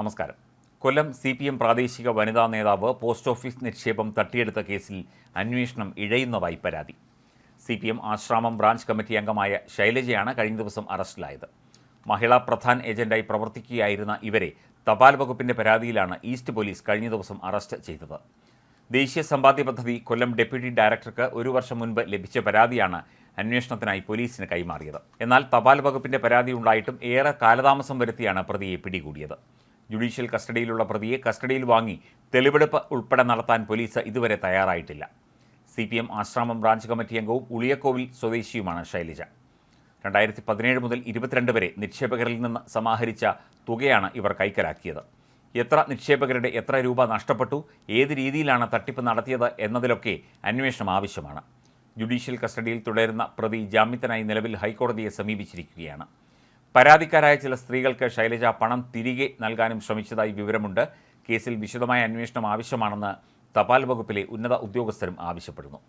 നമസ്കാരം. കൊല്ലം C P M പ്രാദേശിക വനിതാ നേതാവ് പോസ്റ്റ് ഓഫീസ് നിക്ഷേപം തട്ടിയെടുത്ത കേസിൽ അന്വേഷണം ഇഴയുന്നതായി പരാതി C P M Asramam branch committee അംഗമായ ശൈലജയാണ് കഴിഞ്ഞ ദിവസം അറസ്റ്റിലായത്. മഹിളാ പ്രധാൻ ഏജന്റായി പ്രവർത്തിക്കുകയായിരുന്ന ഇവരെ തപാൽ വകുപ്പിന്റെ പരാതിയിലാണ് ഈസ്റ്റ് പോലീസ് കഴിഞ്ഞ ദിവസം അറസ്റ്റ് ചെയ്തത്. ദേശീയ സമ്പാദ്യ പദ്ധതി കൊല്ലം ഡെപ്യൂട്ടി ഡയറക്ടർക്ക് ഒരു വർഷം മുൻപ് ലഭിച്ച പരാതിയാണ് അന്വേഷണത്തിനായി പോലീസിന് കൈമാറിയത്. എന്നാൽ തപാൽ വകുപ്പിന്റെ പരാതി ഉണ്ടായിട്ടും ഏറെ കാലതാമസം വരുത്തിയാണ് പ്രതിയെ പിടികൂടിയത്. ജുഡീഷ്യൽ കസ്റ്റഡിയിലുള്ള പ്രതിയെ കസ്റ്റഡിയിൽ വാങ്ങി തെളിവെടുപ്പ് ഉൾപ്പെടെ നടത്താൻ പോലീസ് ഇതുവരെ തയ്യാറായിട്ടില്ല. C P M Asramam branch committee അംഗവും ഉളിയക്കോവിൽ സ്വദേശിയുമാണ് ശൈലജ. രണ്ടായിരത്തി പതിനേഴ് മുതൽ ഇരുപത്തിരണ്ട് വരെ നിക്ഷേപകരിൽ നിന്ന് സമാഹരിച്ച തുകയാണ് ഇവർ കൈക്കലാക്കിയത്. എത്ര നിക്ഷേപകരുടെ എത്ര രൂപ നഷ്ടപ്പെട്ടു ഏത് രീതിയിലാണ് തട്ടിപ്പ് നടത്തിയത് എന്നതിലൊക്കെ അന്വേഷണം ആവശ്യമാണ്. ജുഡീഷ്യൽ കസ്റ്റഡിയിൽ തുടരുന്ന പ്രതി ജാമ്യത്തിനായി നിലവിൽ ഹൈക്കോടതിയെ സമീപിച്ചിരിക്കുകയാണ്. പരാതിക്കാരായ ചില സ്ത്രീകൾക്ക് ശൈലജ പണം തിരികെ നൽകാനും ശ്രമിച്ചതായി വിവരമുണ്ട്. കേസിൽ വിശദമായ അന്വേഷണം ആവശ്യമാണെന്ന് തപാൽ വകുപ്പിലെ ഉന്നത ഉദ്യോഗസ്ഥരും ആവശ്യപ്പെടുന്നു.